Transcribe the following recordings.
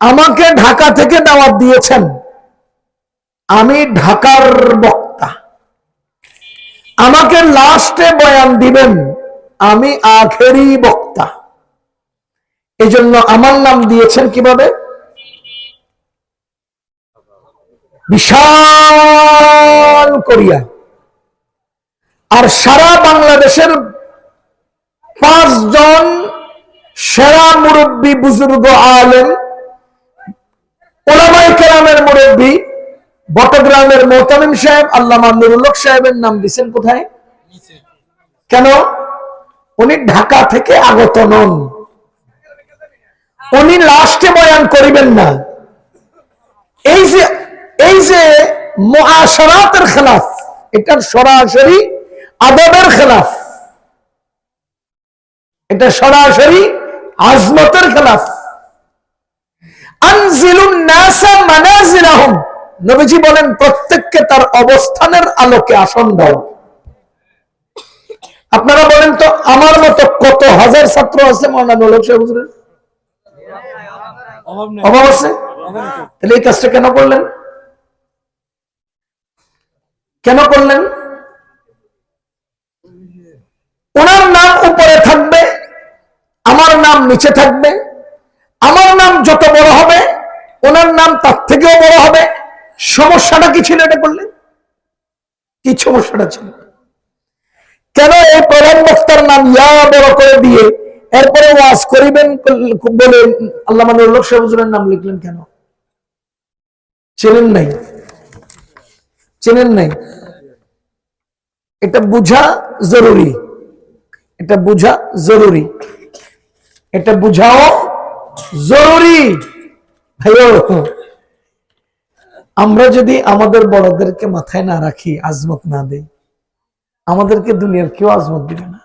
আমাকে ঢাকা থেকে দাওয়াত দিয়েছেন। আমি ঢাকার বক্তা। আমাকে লাস্টে বয়ান দিবেন, আমি আখেরি বক্তা। এজন্য আমার নাম দিয়েছেন কীভাবে? বিশাল করিয়া। আর সারা বাংলাদেশের পাঁচজন সেরা মুরব্বী বুজুর্গ আলেম ওলামাই কেরামের মুরব্বী বটগ্রামের মোহতামিম সাহেব আল্লামা নুরুল্লক সাহেবের নাম দিচ্ছেন কোথায়? কেন? উনি ঢাকা থেকে আগত নন। উনি লাস্টে বয়ান করিবেন না। এই যে এই যে মহাসরাতের খেলাফ এটার সরাসরি আদবের খেলাফ। এটা সরাসরি আজমতের খেলাফ। নবীজি বলেন প্রত্যেককে তার অবস্থানের আলোকে আসন দাও। আপনারা বলেন তো আমার মতো কত হাজার ছাত্র আছে মৌলানা নোলক সাহেব অভাব আছে? তাহলে এই কাজটা কেন করলেন? কেন করলেন? ওনার নাম উপরে থাকবে আমার নাম নিচে থাকবে আমার নাম যত ওনার নাম তার থেকেও বড় হবে। সমস্যাটা কি ছিল এটা করলেন কি সমস্যাটা ছিল? কেন এই প্রধান বক্তার নাম ইয়া বড় করে দিয়ে এরপরে ওয়াজ করিবেন বলে আল্লাহ মানুল্লাহ সাহেবের নাম লিখলেন কেন? চেনেন নাই? চেনেন নাই? এটা বুঝা জরুরি। এটা বুঝা জরুরি। এটা বুঝাও জরুরি। আমরা যদি আমাদের বড়দেরকে মাথায় না রাখি আজমত না দেই আমাদেরকে দুনিয়ার কেউ আজমত দিবে না।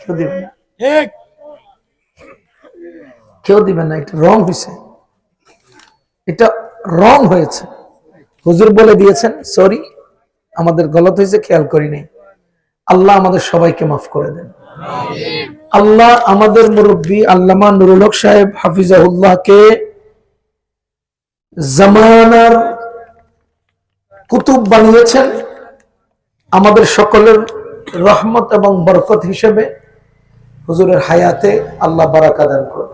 কেউ দিবে না। কেউ দিবে না। এটা রং হয়েছে এটা রং হয়েছে। হুজুর বলে দিয়েছেন সরি আমাদের গলত হয়েছে খেয়াল করি নাই। আল্লাহ আমাদের সবাইকে মাফ করে দেন। আল্লাহ আমাদের মুরব্বী আল্লামা নুরুল হক সাহেব হাফিজাহুল্লাহকে জামানার কুতুব বানিয়েছেন আমাদের সকলের রহমত এবং বরকত হিসেবে হুজুরের হায়াতে আল্লাহ বারাকা দান করুন।